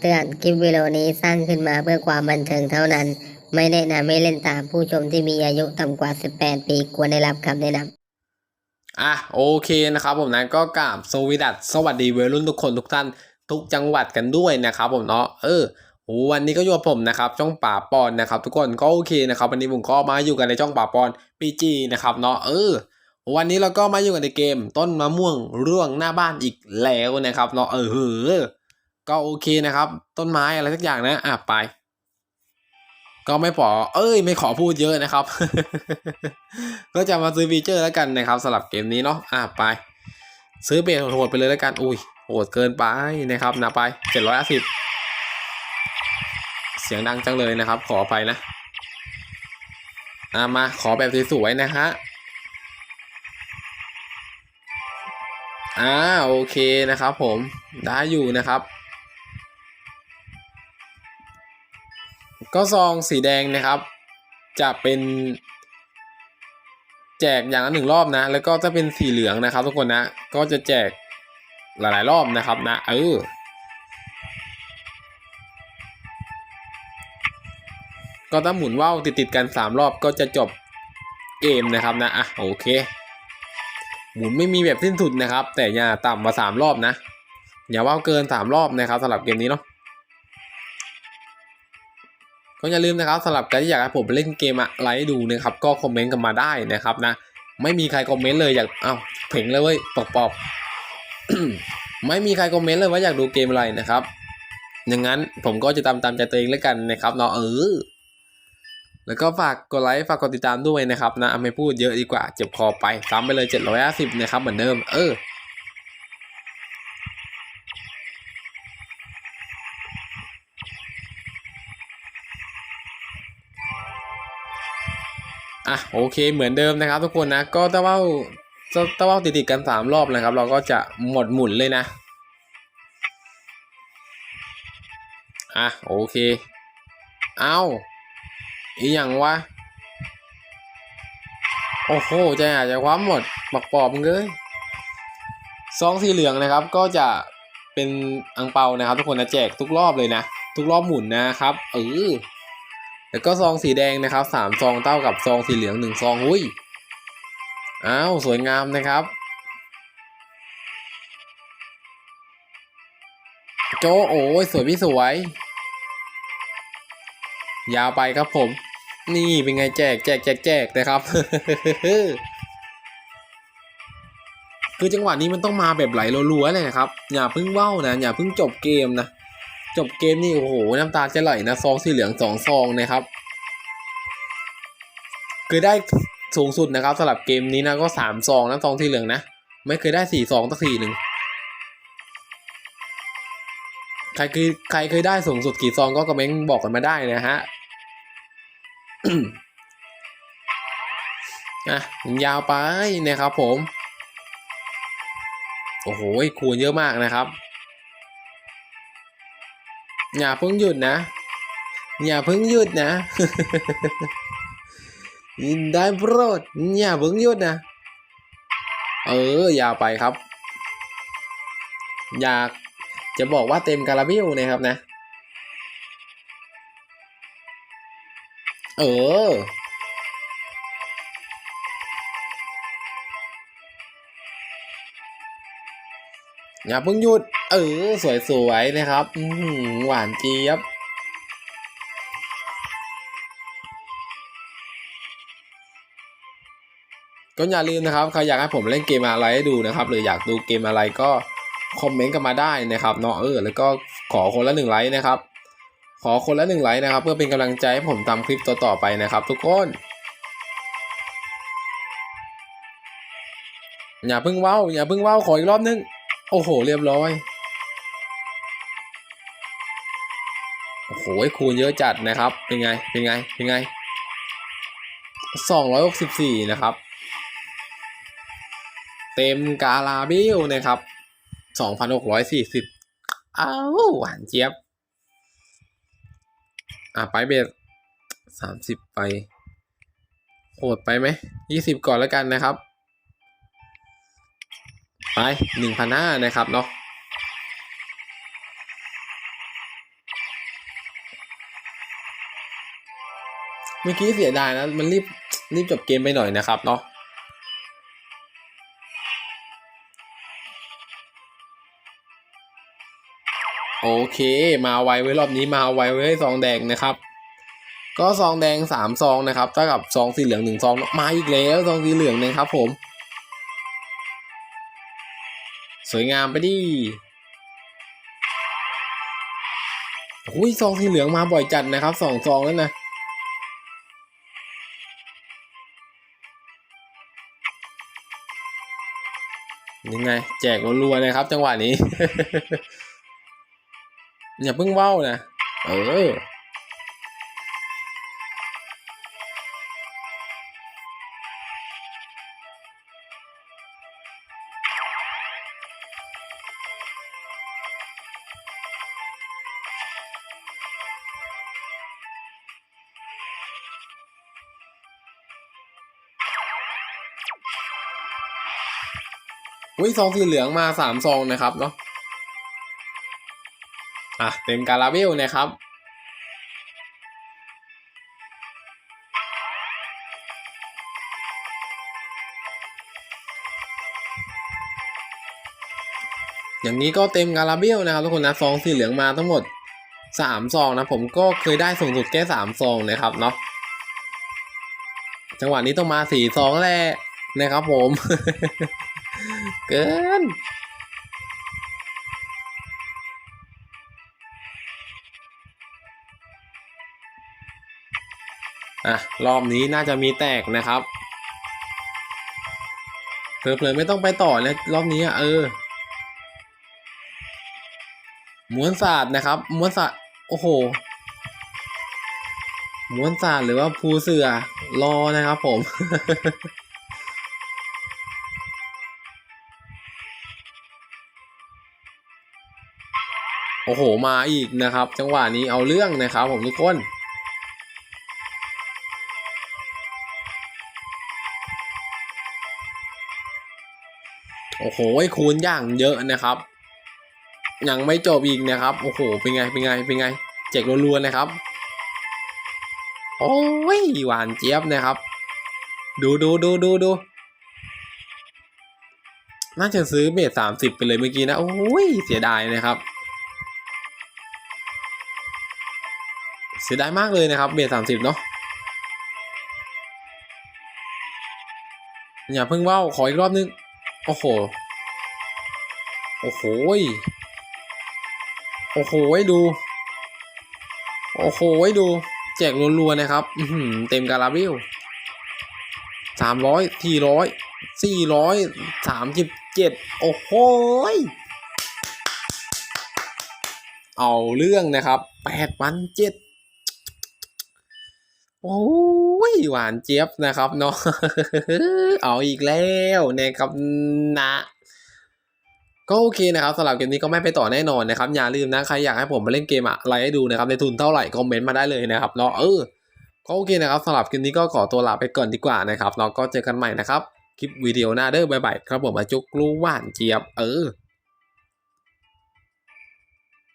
คำเตือน คลิปวิดีโอนี้สร้างขึ้นมาเพื่อความบันเทิงเท่านั้น ไม่แนะนำให้เล่นตามผู้ชมที่มีอายุต่ำกว่า 18 ปีควรได้รับคำแนะนำอะโอเคนะครับผมนะก็กราบสวีดัสสวัสดีเวรุ่นทุกคนทุกท่านทุกจังหวัดกันด้วยนะครับผมเนาะเออวันนี้ก็อยู่กับผมนะครับช่องป่าปอนนะครับทุกคนก็โอเคนะครับวันนี้ผมก็มาอยู่กันในช่องป่าปอนปีจีนะครับเนาะเออ วันนี้เราก็มาอยู่กันในเกม ต้นมะม่วงร่วงหน้าบ้านอีกแล้วนะครับเนาะเออ ก็โอเคนะครับ ต้นไม้อะไรสักอย่างนะอะไป ก็ไม่ขอเอ้ย ไม่ขอพูดเยอะนะครับ ก็จะมาซื้อฟีเจอร์แล้วกันนะครับสำหรับเกมนี้เนาะอะไป ซื้อเบสโหดไปเลยแล้วกัน อุ้ยโหดเกินไปนะครับนะไปเจ็ดร้อยสิบเสียงดังจังเลยนะครับ ขอไปนะอะมาขอแบบสวยๆนะฮะอ่าโอเคนะครับผมได้อยู่นะครับ ก็ซองสีแดงนะครับ จะเป็น แจกอย่างละหนึ่งรอบนะ แล้วก็ถ้าเป็นสีเหลืองนะครับ ทุกคนนะ ก็จะแจกหลาย ๆ รอบนะครับนะ เออก็ถ้าหมุนว่าวติดๆกันสามรอบก็จะจบเกมนะครับนะอะโอเค หมุนไม่มีแบบสิ้นสุดนะครับ แต่อย่าต่ำกว่าสามรอบนะ อย่าว่าวเกินสามรอบนะครับสำหรับเกมนี้เนาะ ก็อย่าลืมนะครับสำหรับใครที่อยากให้ผมไปเล่นเกมอะไรให้ดูนะครับก็คอมเมนต์กันมาได้นะครับนะไม่มีใครคอมเมนต์เลยอยากอ้าวเพ่งเลยเว้ยปอบปอบไม่มีใครคอมเมนต์เลยว่าอยากดูเกมอะไรนะครับอย่างนั้นผมก็จะตามตามใจตัวเองแล้วกันนะครับเนาะเออแล้วก็ฝากกดไลค์ฝากกดติดตามด้วยนะครับนะไม่พูดเยอะดีกว่าเจ็บคอไปซ้ำไปเลย750นะครับเหมือนเดิมเออ อะโอเคเหมือนเดิมนะครับทุกคนนะก็ตะเว่าตะเว่าติดๆกันสามรอบนะครับ เราก็จะหมดหมุนเลยนะอะโอเค เอาอีหยังวะโอ้โหใจอาจจะความหมดบักปอบมึงเลยซองสีเหลืองนะครับ ก็จะเป็นอังเปานะครับ ทุกคนนะแจกทุกรอบเลยนะ ทุกรอบหมุนนะครับเออ แล้วก็ซองสีแดงนะครับสามซองเท่ากับซองสีเหลืองหนึ่งซองอุ้ยอ้าวสวยงามนะครับ โจโอ้ยสวยพี่สวย ยาวไปครับผม นี่เป็นไงแจกแจกแจกแจกนะครับคือจังหวะนี้มันต้องมาแบบไหลรัวๆเลยนะครับ อย่าเพิ่งเว้านะ อย่าเพิ่งจบเกมนะ จบเกมนี่โอ้โหน้ำตาจะไหลนะซองสีเหลืองสองซองนะครับ คือได้สูงสุดนะครับสำหรับเกมนี้นะก็สามซองนะซองสีเหลืองนะไม่เคยได้สี่ซองสักทีหนึ่งใครคือใครเคยได้สูงสุดกี่ซองก็คอมเมนต์บอกกันมาได้นะฮะอะยาวไปนะครับผม โอ้โหคูณเยอะมากนะครับ อย่าเพิ่งหยุดนะ อย่าเพิ่งหยุดนะ ได้โปรดอย่าเพิ่งหยุดนะ เอออย่าไปครับ อยากจะบอกว่าเต็มคาราเบลนะครับนะ เออ อย่าเพิ่งหยุด เออ สวยๆนะครับอือหือหวานเจี๊ยบ ก็อย่าลืมนะครับ ใครอยากให้ผมเล่นเกมอะไรให้ดูนะครับ หรืออยากดูเกมอะไรก็คอมเมนต์กันมาได้นะครับเนาะเออ แล้วก็ขอคนละหนึ่งไลค์นะครับ ขอคนละหนึ่งไลค์นะครับ เพื่อเป็นกำลังใจให้ผมทำคลิปต่อๆไปนะครับ ทุกคนอย่าเพิ่งว้าวอย่าเพิ่งว้าวขออีกรอบนึง โอ้โห เรียบร้อย โอ้โหคูณเยอะจัดนะครับ เป็นไง เป็นไง เป็นไงสองร้อยหกสิบสี่นะครับ เต็มกาลาบิลนะครับสองพันหกร้อยสี่สิบอ้าวหวานเจี๊ยบ อะ ไปเบสสามสิบไปโหดไปไหมยี่สิบก่อนแล้วกันนะครับ ไปหนึ่งพันห้านะครับเนาะเมื่อกี้เสียดายนะ มันรีบรีบจบเกมไปหน่อยนะครับเนาะโอเค มาไวไว้รอบนี้มาไวไว้สองแดงนะครับ ก็สองแดงสามซองนะครับเท่ากับสองสีเหลืองหนึ่งซองมาอีกแล้วสองสีเหลืองนะครับผม สวยงามไปดิหุยซองสีเหลืองมาบ่อยจัดนะครับสองซองแล้วนะยังไง แจกรัวๆนะครับ จังหวะนี้ อย่าเพิ่งเว้านะ เออ อุ้ยซองสีเหลืองมาสามซองนะครับเนาะอะเต็มการาเบลนะครับอย่างนี้ก็เต็มการาเบลนะครับทุกคนนะซองสีเหลืองมาทั้งหมดสามซองนะผมก็เคยได้สูงสุดแค่สามซองนะครับเนาะจังหวะนี้ต้องมาสี่ซองแหละนะครับผม เกินอะ รอบนี้น่าจะมีแตกนะครับเพลอๆไม่ต้องไปต่อเลยรอบนี้อะเออม้วนศาสตร์นะครับม้วนศาสตร์โอ้โหม้วนศาสตร์หรือว่าภูเสือรอนะครับผม อ้โหมาอีกนะครับ จังหวะนี้เอาเรื่องนะครับ ผมทุกคนโอ้โหคูณอย่างเยอะนะครับ ยังไม่จบอีกนะครับ โอ้โห เป็นไง เป็นไง เป็นไง เจ็กรัวๆนะครับ โอ้ย หวานเจี๊ยบนะครับ ดูดูดูดูดู น่าจะซื้อเบสสามสิบไปเลยเมื่อกี้นะ โอ้ย เสียดายนะครับ สียดายมากเลยนะครับเบสสามสิบเนาะอย่าเพิ่งเว้าขออีกรอบนึง โอ้โห โอ้โหยโอ้โหยดู โอ้โหยดู แจกรัวๆนะครับอืเต็มการาเบลสามร้อยสี่ร้อยสี่ร้อยสามสิบเจ็ดโอ้โหยเอาเรื่องนะครับแปดพันเจ็ด โอ้ยหวานเจี๊ยบนะครับเนาะเอาอีกแล้วนะครับนะก็โอเคนะครับสำหรับเกมนี้ก็ไม่ไปต่อแน่นอนนะครับอย่าลืมนะใครอยากให้ผมมาเล่นเกมอะไรให้ดูนะครับในทุนเท่าไหร่คอมเมนต์มาได้เลยนะครับเนาะเออก็โอเคนะครับสำหรับคลิปนี้ก็ขอตัวลาไปก่อนดีกว่านะครับเนาะก็เจอกันใหม่นะครับ คลิปวิดีโอหน้าเด้อบายบายครับผมมาจุกลูกหวานเจี๊ยบเออ